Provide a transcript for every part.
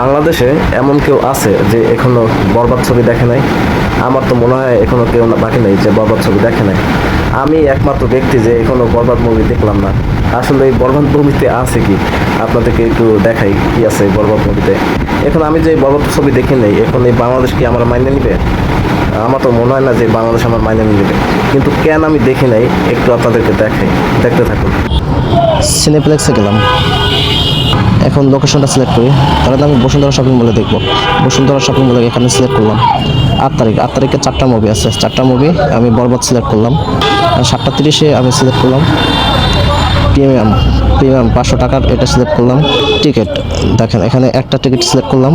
বাংলাদেশে এমন কেউ আছে যে এখনও বরবাদ ছবি দেখে নাই? আমার তো মনে হয় এখনও কেউ বাকি নেই যে বরবাদ ছবি দেখে নাই। আমি একমাত্র ব্যক্তি যে এখনও বরবাদ মুভি দেখলাম না। আসলে এই বরবাদ মুভিতে আছে কি? আপনাদেরকে একটু দেখাই কি আছে এই বরবাদ মুভিতে এখন আমি যে বরবাদ ছবি দেখি নাই, এখন এই বাংলাদেশ কি আমার মাইনে নিবে? আমার তো মনে হয় না যে বাংলাদেশ আমার মাইনে নিবে। কিন্তু কেন আমি দেখি নাই, একটু আপনাদেরকে দেখাই দেখতে থাকুন। সিনেপ্লেক্সে গেলাম। এখন লোকেশনটা সিলেক্ট করি। তাহলে আমি বসুন্ধরা শপিং মলে দেখব। বসুন্ধরা শপিং মলে এখানে সিলেক্ট করলাম। আট তারিখ আট তারিখে চারটা মুভি আছে। চারটা মুভি আমি বরবাদ সিলেক্ট করলাম। সাতটা তিরিশে আমি সিলেক্ট করলাম। প্রিমিয়াম প্রিমিয়াম পাঁচশো টাকার এটা সিলেক্ট করলাম। টিকিট দেখেন, এখানে একটা টিকিট সিলেক্ট করলাম।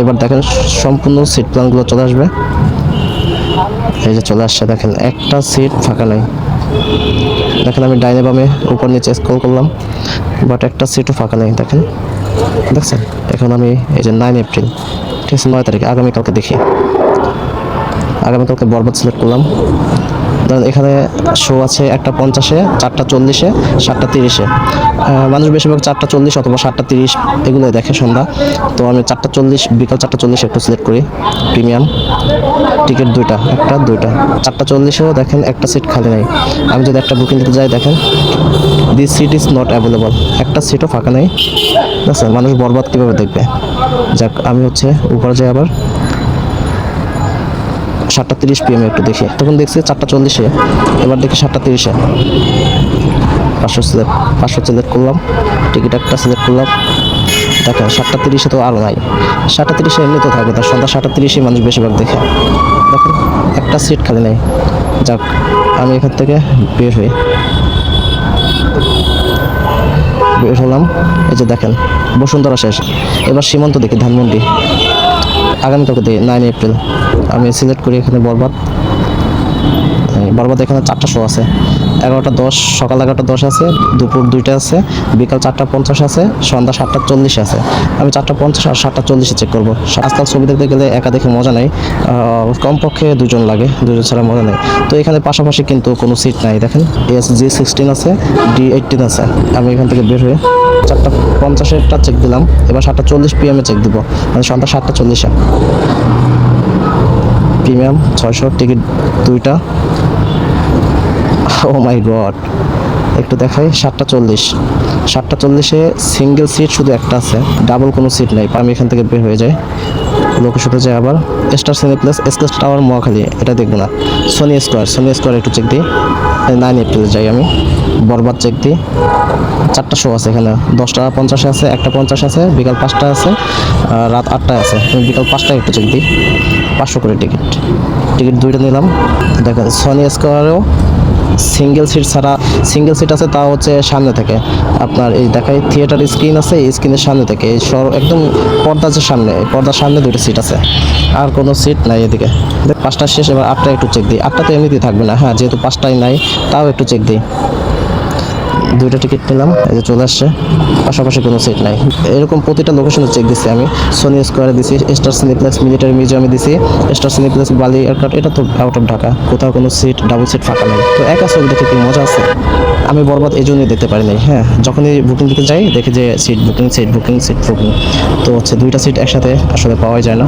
এবার দেখেন, সম্পূর্ণ সিট প্ল্যানগুলো চলে আসবে। এই যে চলে আসছে, দেখেন, একটা সিট ফাঁকা নেই। দেখেন আমি ডাইনে বামে উপর নিচে স্ক্রল করলাম বাট একটা সিটও ফাঁকা নেই, দেখেন। দেখছেন? এখন আমি এই যে নাইন এপ্রিল ঠিক আছে, নয় তারিখে, আগামীকালকে দেখি। আগামীকালকে বরবাদ সিলেক্ট করলাম। এখানে শো আছে একটা পঞ্চাশে, চারটা চল্লিশে, সাতটা তিরিশে। মানুষ বেশিরভাগ চারটা চল্লিশ অথবা সাতটা তিরিশ এগুলোই দেখে সন্ধ্যা। তো আমি চারটা চল্লিশ, বিকাল চারটা চল্লিশ একটু সিলেক্ট করি। প্রিমিয়াম টিকিট দুইটা, একটা, দুইটা। চারটা চল্লিশেও দেখেন একটা সিট খালি নেই। আমি যদি একটা বুকিং দিতে যাই, দেখেন this seat is not available একটা সিটও ফাঁকা নেই। ঠিক আছে? মানুষ বরবাদ কীভাবে দেখবে? যাক, আমি হচ্ছে উপরে যাই আবার। সাতটা তিরিশ পিএম একটু দেখি। তখন দেখছি চারটা চল্লিশে। এবার দেখি সাতটা তিরিশে। পাঁচশো সিলেক্ট পাঁচশো সিলেক্ট করলাম। টিকিট একটা সিলেক্ট করলাম। দেখেন, সাতটা তিরিশে তো আরও নাই। সাতটা তিরিশে এমনিতেও থাকবে না সন্ধ্যা সাতটা তিরিশে মানুষ বেশিরভাগ দেখে। দেখেন, একটা সিট খালি নেই। যাক, আমি এখান থেকে বের হই। বের হলাম। এই যে দেখেন, বসুন্ধরা শেষ। এবার সীমান্ত দেখি, ধানমন্ডি। আগামীকালকে নাইন এপ্রিল আমি সিলেক্ট করি এখানে বরবাদ। বরবাদ এখানে চারটা শো আছে। এগারোটা দশ, সকাল এগারোটা দশ আছে, দুপুর দুইটা আছে, বিকাল চারটা পঞ্চাশ আছে, সন্ধ্যা সাতটা চল্লিশে আছে। আমি চারটা পঞ্চাশ আর সাতটা চল্লিশে চেক করব। আজকাল ছবি দেখতে গেলে একা দেখে মজা নেই। কমপক্ষে দুজন লাগে, দুজন ছাড়া মজা নেই। তো এখানে পাশাপাশি কিন্তু কোনো সিট নাই, দেখেন। এস জি সিক্সটিন আছে ডি এইটিন আছে। আমি এখান থেকে বের হয়ে চারটা পঞ্চাশেরটা চেক দিলাম। এবার সাতটা চল্লিশ পিএমে চেক দিব। মানে সন্ধ্যা সাতটা চল্লিশে। প্রিমিয়াম ছয়শো টিকিট দুইটা। ও মাই গড একটু দেখাই, সাতটা চল্লিশ। সাতটা চল্লিশে সিঙ্গেল সিট শুধু একটা আছে ডাবল কোনো সিট নাই। আমি এখান থেকে বের হয়ে যাই। লোকেশনে যাই আবার। Star cineplex SKS tower Mohakhali এটা দেখব না। সোনি স্কোয়ার সোনি স্কোয়ার একটু চেক দিই। নাইন এপ্রিলে যাই আমি। বরবাদ চেক দিই। চারটা শো আছে এখানে। দশটা পঞ্চাশে আছে, একটা পঞ্চাশ আছে, বিকাল পাঁচটা আছে রাত আটটায় আছে। বিকাল পাঁচটায় একটু চেক দিই। পাঁচশো করে টিকিট টিকিট দুইটা নিলাম। দেখেন সনি স্কোয়ারেও সিঙ্গেল সিট ছাড়া, সিঙ্গেল সিট আছে তা হচ্ছে সামনে থেকে। আপনার এই দেখায় থিয়েটার স্ক্রিন আছে, এই স্ক্রিনের সামনে থেকে। এই সর, একদম পর্দা আছে সামনে পর্দার সামনে দুটো সিট আছে। আর কোনো সিট নাই এদিকে। পাঁচটা শেষ, এবার আটটা একটু চেক দিই। আটটা তো এমনিতেই থাকবে না। হ্যাঁ যেহেতু পাঁচটাই নাই, তাও একটু চেক দিই। দুইটা টিকিট নিলাম এই যে চলে আসছে। পাশাপাশি কোনো সিট নাই। এরকম প্রতিটা লোকেশনে চেক দিছি আমি। সোনি স্কোয়ারে দিছি স্টার সিনিপ্লেক্স মিলিটারি মিউজিয়ামে দিছি স্টার সিনিপ্লেক্স বালি এয়ারকার্ট এটা তো আউট অফ ঢাকা কোথাও কোনো সিট ডাবল সিট ফাঁকা নেই। তো একা ছবি দেখে কি মজা আছে? আমি বরবাদ এই জন্যই দেখতে পারি নাই। হ্যাঁ যখনই বুকিং দিতে যাই, দেখি যে seat booking seat booking seat booking তো হচ্ছে দুইটা সিট একসাথে আসলে পাওয়াই যায় না।